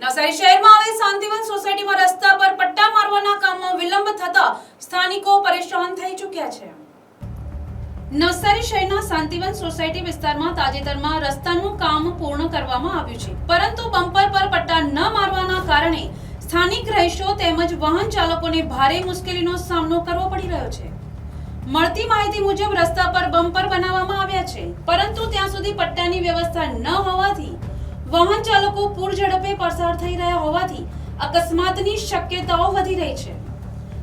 નવસારી શહેરમાં આવેલ શાંતિવન સોસાયટીમાં રસ્તા પર પટ્ટા મારવાના કામમાં વિલંબ થતા સ્થાનિકો પરેશાન થઈ ચૂક્યા છે. નવસારી શહેરના શાંતિવન સોસાયટી વિસ્તારમાં તાજેતરમાં રસ્તાનું કામ પૂર્ણ કરવામાં આવ્યું છે. પરંતુ બમ્પર પર પટ્ટા ન મારવાના કારણે સ્થાનિક રહીશો તેમજ વાહન ચાલકોને ભારે મુશ્કેલીનો સામનો કરવો પડી રહ્યો છે. મળતી માહિતી મુજબ રસ્તા પર બમ્પર બનાવવામાં આવ્યા છે. પરંતુ ત્યાં સુધી પટ્ટાની વ્યવસ્થા ન હોવાથી વાહન ચાલકો પૂર ઝડપે પસાર થઈ રહ્યા હોવાથી અકસ્માતની શક્યતાઓ વધી રહી છે.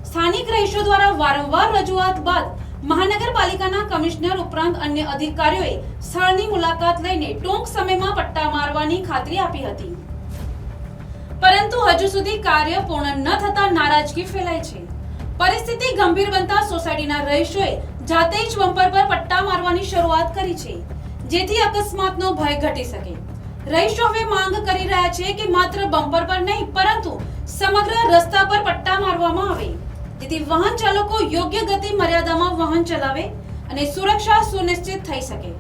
સ્થાનિક રહીશો દ્વારા વારંવાર રજૂઆત બાદ મહાનગરપાલિકાના કમિશનર ઉપરાંત અન્ય અધિકારીઓએ સ્થળની મુલાકાત લઈને ટૂંક સમયમાં પટ્ટા મારવાની ખાતરી આપી હતી. પરંતુ હજુ સુધી કાર્ય પૂર્ણ ન થતા નારાજગી ફેલાય છે. પરિસ્થિતિ ગંભીર બનતા સોસાયટીના રહીશોએ જાતે જ બમ્પર પર પટ્ટા મારવાની શરૂઆત કરી છે, જેથી અકસ્માતનો ભય ઘટી શકે. રહીશો હવે માંગ કરી રહ્યા છે કે માત્ર બમ્પર પર નહીં, પરંતુ સમગ્ર રસ્તા પર પટ્ટા મારવામાં આવે. જેથી વાહન ચાલકો યોગ્ય ગતિ મર્યાદામાં વાહન ચલાવે અને સુરક્ષા સુનિશ્ચિત થઈ શકે.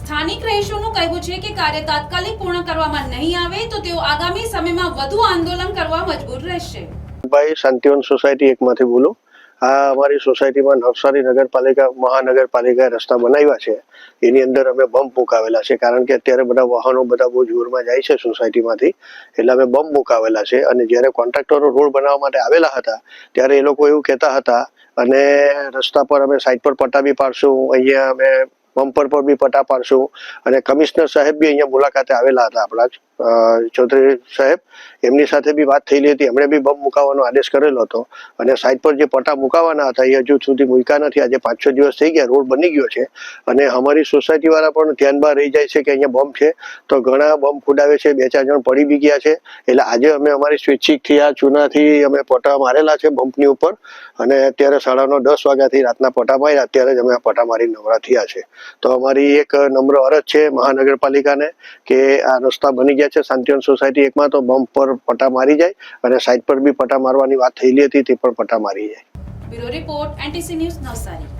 સ્થાનિક રહીશોનું કહેવું છે કે કાર્ય તાત્કાલિક પૂર્ણ કરવામાં નહીં આવે, તો તેઓ આગામી સમયમાં વધુ આંદોલન કરવા મજબૂર રહેશે. ભાઈ, શાંતિવન સોસાયટી એકમાંથી બોલું. આ અમારી સોસાયટીમાં નવસારી નગરપાલિકા મહાનગરપાલિકાએ રસ્તા બનાવ્યા છે. એની અંદર અમે બમ્પ મુકાવેલા છે. કારણ કે અત્યારે બધા વાહનો બધા બહુ જોરમાં જાય છે સોસાયટીમાંથી. એટલે અમે બમ્પ મુકાવેલા છે. અને જ્યારે કોન્ટ્રાક્ટરો રોડ બનાવવા માટે આવેલા હતા, ત્યારે એ લોકો એવું કહેતા હતા, અને રસ્તા પર અમે સાઈડ પર પટ્ટા બી પાડશું, અહીંયા અમે બમ્પર પર બી પટ્ટા પાડશું. અને કમિશનર સાહેબ બી અહીંયા મુલાકાતે આવેલા હતા આપણા જ. ચૌધરી સાહેબ, એમની સાથે બી વાત થયેલી હતી. એમણે બી બમ મુકાવવાનો આદેશ કરેલો હતો. અને સાઈડ પર જે પટ્ટા મુકાવાના હતા, એ હજુ સુધી મૂક્યા નથી. આજે પાંચ છ દિવસ થઈ ગયા, રોડ બની ગયો છે. અને અમારી સોસાયટીવાળા પણ ધ્યાનમાં રહી જાય છે કે અહીંયા બમ છે. તો ઘણા બમ ફૂડાવે છે. બે ચાર જણ પડી બી ગયા છે. એટલે આજે અમે અમારી સ્વૈચ્છિકથી આ ચૂનાથી અમે પટ્ટા મારેલા છે બમ્પની ઉપર. અને અત્યારે સાડા નવ દસ વાગ્યાથી રાતના પટ્ટા માર્યા. અત્યારે જ અમે આ પટ્ટા મારી નવરા થયા છે. તો અમારી એક નમ્ર અરજ છે મહાનગરપાલિકાને કે આ રસ્તા બની ગયા છે શાંતિવન સોસાયટી એકમાં, તો બમ્પ પર પટ્ટા મારી જાય અને સાઈડ પર બી પટ્ટા મારવાની વાત થયેલી હતી, તે પણ પટ્ટા મારી જાય. Bureau report, NTC news Navsari.